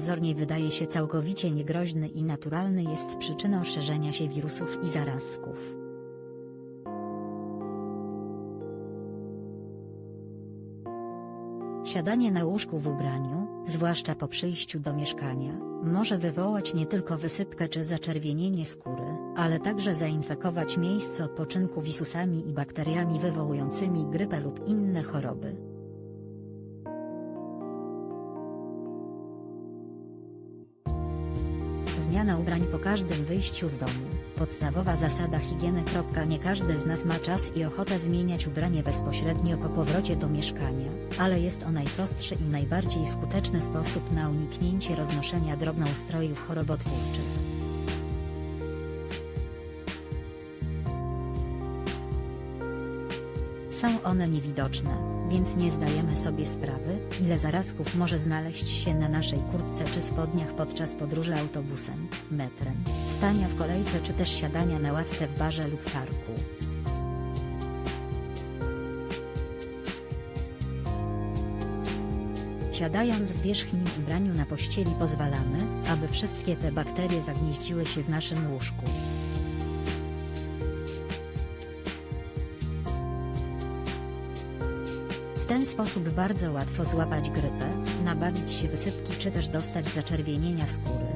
pozornie wydaje się całkowicie niegroźny i naturalny jest przyczyną szerzenia się wirusów i zarazków. Siadanie na łóżku w ubraniu, zwłaszcza po przyjściu do mieszkania, może wywołać nie tylko wysypkę czy zaczerwienienie skóry, ale także zainfekować miejsce odpoczynku wirusami i bakteriami wywołującymi grypę lub inne choroby. Zmiana ubrań po każdym wyjściu z domu. Podstawowa zasada higieny. Nie każdy z nas ma czas i ochotę zmieniać ubranie bezpośrednio po powrocie do mieszkania, ale jest to najprostszy i najbardziej skuteczny sposób na uniknięcie roznoszenia drobnoustrojów chorobotwórczych. Są one niewidoczne, więc nie zdajemy sobie sprawy, ile zarazków może znaleźć się na naszej kurtce czy spodniach podczas podróży autobusem, metrem, stania w kolejce czy też siadania na ławce w barze lub parku. Siadając w wierzchnim ubraniu na pościeli pozwalamy, aby wszystkie te bakterie zagnieździły się w naszym łóżku. Ten sposób bardzo łatwo złapać grypę, nabawić się wysypki czy też dostać zaczerwienienia skóry.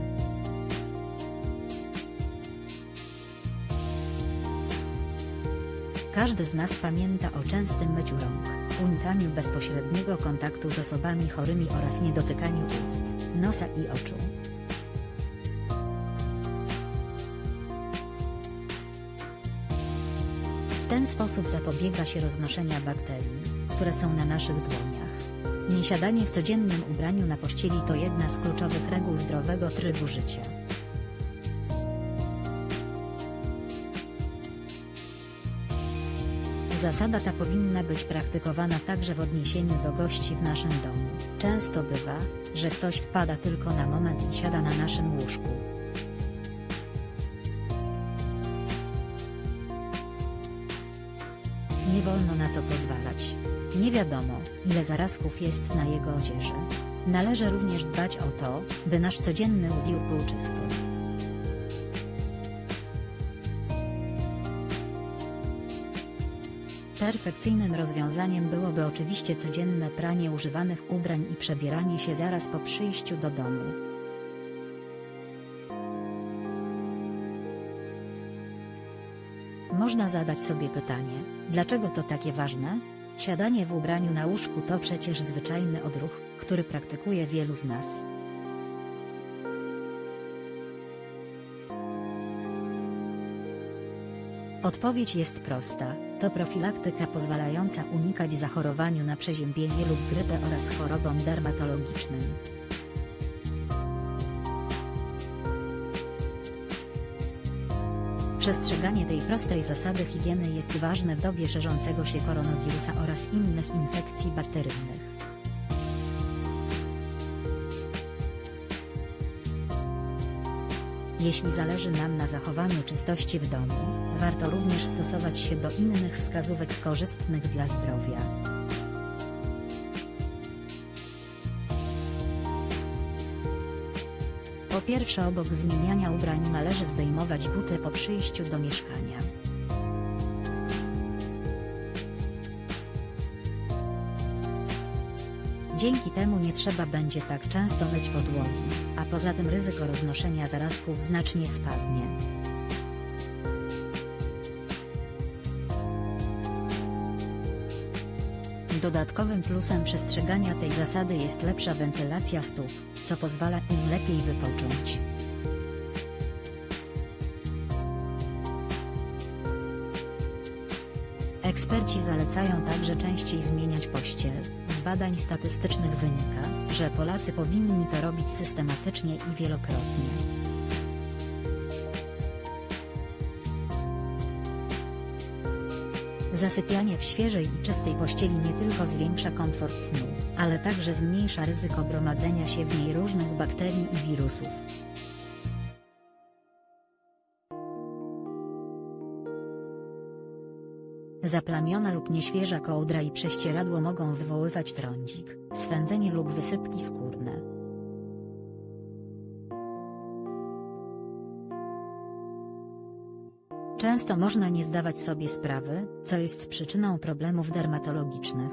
Każdy z nas pamięta o częstym myciu rąk, unikaniu bezpośredniego kontaktu z osobami chorymi oraz niedotykaniu ust, nosa i oczu. W ten sposób zapobiega się roznoszenia bakterii, które są na naszych dłoniach. Niesiadanie w codziennym ubraniu na pościeli to jedna z kluczowych reguł zdrowego trybu życia. Zasada ta powinna być praktykowana także w odniesieniu do gości w naszym domu. Często bywa, że ktoś wpada tylko na moment i siada na naszym łóżku. Nie wolno na to pozwalać. Nie wiadomo, ile zarazków jest na jego odzieży. Należy również dbać o to, by nasz codzienny ubiór był czysty. Perfekcyjnym rozwiązaniem byłoby oczywiście codzienne pranie używanych ubrań i przebieranie się zaraz po przyjściu do domu. Można zadać sobie pytanie, dlaczego to takie ważne? Siadanie w ubraniu na łóżku to przecież zwyczajny odruch, który praktykuje wielu z nas. Odpowiedź jest prosta, to profilaktyka pozwalająca unikać zachorowaniu na przeziębienie lub grypę oraz chorobom dermatologicznym. Przestrzeganie tej prostej zasady higieny jest ważne w dobie szerzącego się koronawirusa oraz innych infekcji bakteryjnych. Jeśli zależy nam na zachowaniu czystości w domu, warto również stosować się do innych wskazówek korzystnych dla zdrowia. Pierwsze obok zmieniania ubrań należy zdejmować buty po przyjściu do mieszkania. Dzięki temu nie trzeba będzie tak często myć podłogi, a poza tym ryzyko roznoszenia zarazków znacznie spadnie. Dodatkowym plusem przestrzegania tej zasady jest lepsza wentylacja stóp, co pozwala im lepiej wypocząć. Eksperci zalecają także częściej zmieniać pościel. Z badań statystycznych wynika, że Polacy powinni to robić systematycznie i wielokrotnie. Zasypianie w świeżej i czystej pościeli nie tylko zwiększa komfort snu, ale także zmniejsza ryzyko gromadzenia się w niej różnych bakterii i wirusów. Zaplamiona lub nieświeża kołdra i prześcieradło mogą wywoływać trądzik, swędzenie lub wysypki skórne. Często można nie zdawać sobie sprawy, co jest przyczyną problemów dermatologicznych.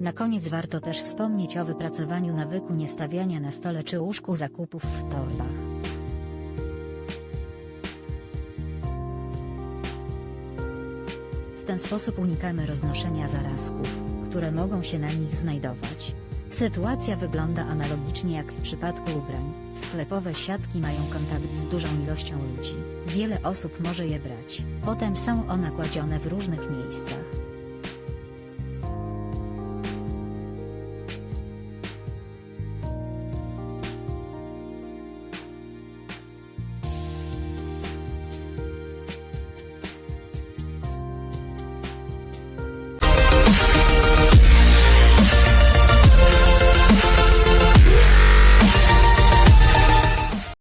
Na koniec warto też wspomnieć o wypracowaniu nawyku niestawiania na stole czy łóżku zakupów w torbach. W ten sposób unikamy roznoszenia zarazków, które mogą się na nich znajdować. Sytuacja wygląda analogicznie jak w przypadku ubrań. Sklepowe siatki mają kontakt z dużą ilością ludzi. Wiele osób może je brać. Potem są one kładzione w różnych miejscach.